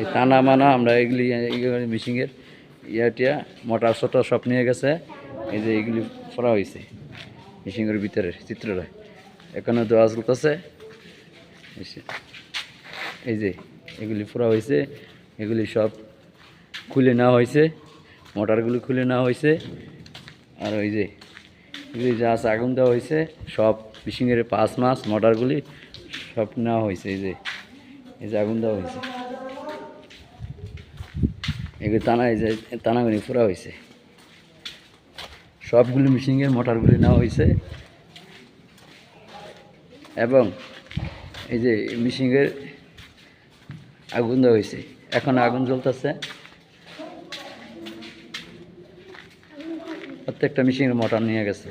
এই টানা মানা আমরা এগুলি মিশিংয়ের ইয়াটিয়া মোটর সোটা সব নিয়ে গেছে। এই যে এগুলি করা হয়েছে মিশিংয়ের ভিতরে, চিত্রটা। এখানে দোয়া চলতেছে এই যে এগুলি পুরা হয়েছে এগুলি সব খুলে নেওয়া হয়েছে মোটরগুলি খুলে নেওয়া হয়েছে আর ওই যে, এগুলি যা আছে আগুন দেওয়া হয়েছে সব মিশিংয়ের পাঁচ মাস মোটরগুলি সব নেওয়া হয়েছে এই যে এই যে আগুন দেওয়া হয়েছে এগুলি টানা যে টানাগুলি পুরা হয়েছে সবগুলি মিশিংয়ের মোটরগুলি নেওয়া হয়েছে এবং এই যে মিশিংয়ের আগুন দেওয়া হয়েছে এখন আগুন জ্বলতেছে। প্রত্যেকটা মেশিনের মোটর নিয়ে গেছে।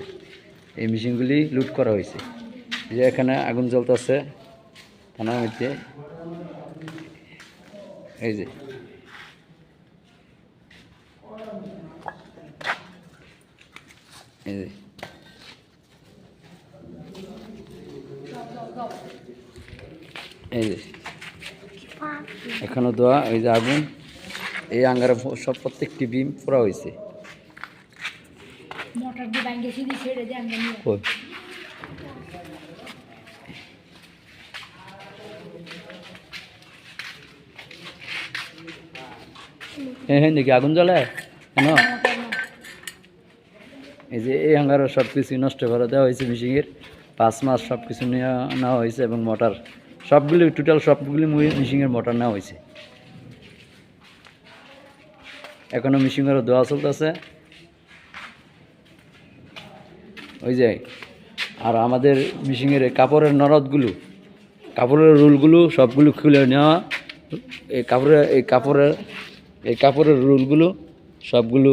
এই মেশিনগুলি লুট করা হয়েছে যে এখানে আগুন জ্বলতেছে। থানার মধ্যে এই যে এই যে। এই যে। এখনও দোয়া ওই যে আগুন এই আঙ্গারে সব প্রত্যেকটি বিম পুরা হয়েছে? হ্যাঁ হ্যাঁ দেখি আগুন জ্বলে? কেন? এই যে এই হাঙ্গারও সব কিছু নষ্ট করে দেওয়া হয়েছে মিশিংয়ের পাঁচ মাস সব কিছু নেওয়া হয়েছে এবং মোটর সবগুলি টোটাল সবগুলি মিশিংয়ের মোটর নেওয়া হয়েছে। এখনও মিশিংয়েরও দোয়া চলতেছে। ওই যে, আর আমাদের মিশিংয়ের কাপড়ের নরদগুলো, কাপড়ের রুলগুলো সবগুলো খুলে নেওয়া। এই কাপড়ের এই কাপড়ের এই কাপড়ের রুলগুলো সবগুলো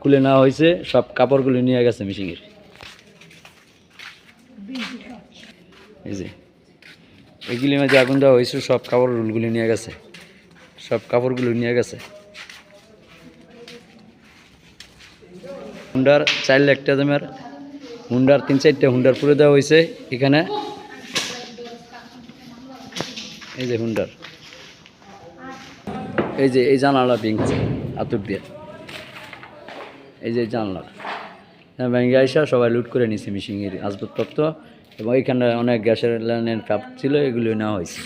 খুলে নেওয়া হয়েছে, সব কাপড়গুলো নিয়ে গেছে মিশিংয়ের এই যে, এগুলি মাঝে আগুন দেওয়া হয়েছে, সব কাপড় রুলগুলি নিয়ে গেছে। সব কাপড়গুলো নিয়ে গেছে। হুন্ডার চার লাখ টাকা দামের, হুন্ডার তিন চারটে হুন্ডার পুরে দেওয়া হয়েছে এখানে। এই যে হুন্ডার। এই যে, এই জানালা ভেঙছে আতুর দিয়ে। এই যে জানলা ভেঙে আইসা সবাই লুট করে নিছে মিশিংয়ের আসবাবপত্র এবং এখানে অনেক গ্যাসের লাইনের কাপ ছিল এগুলো নেওয়া হয়েছে।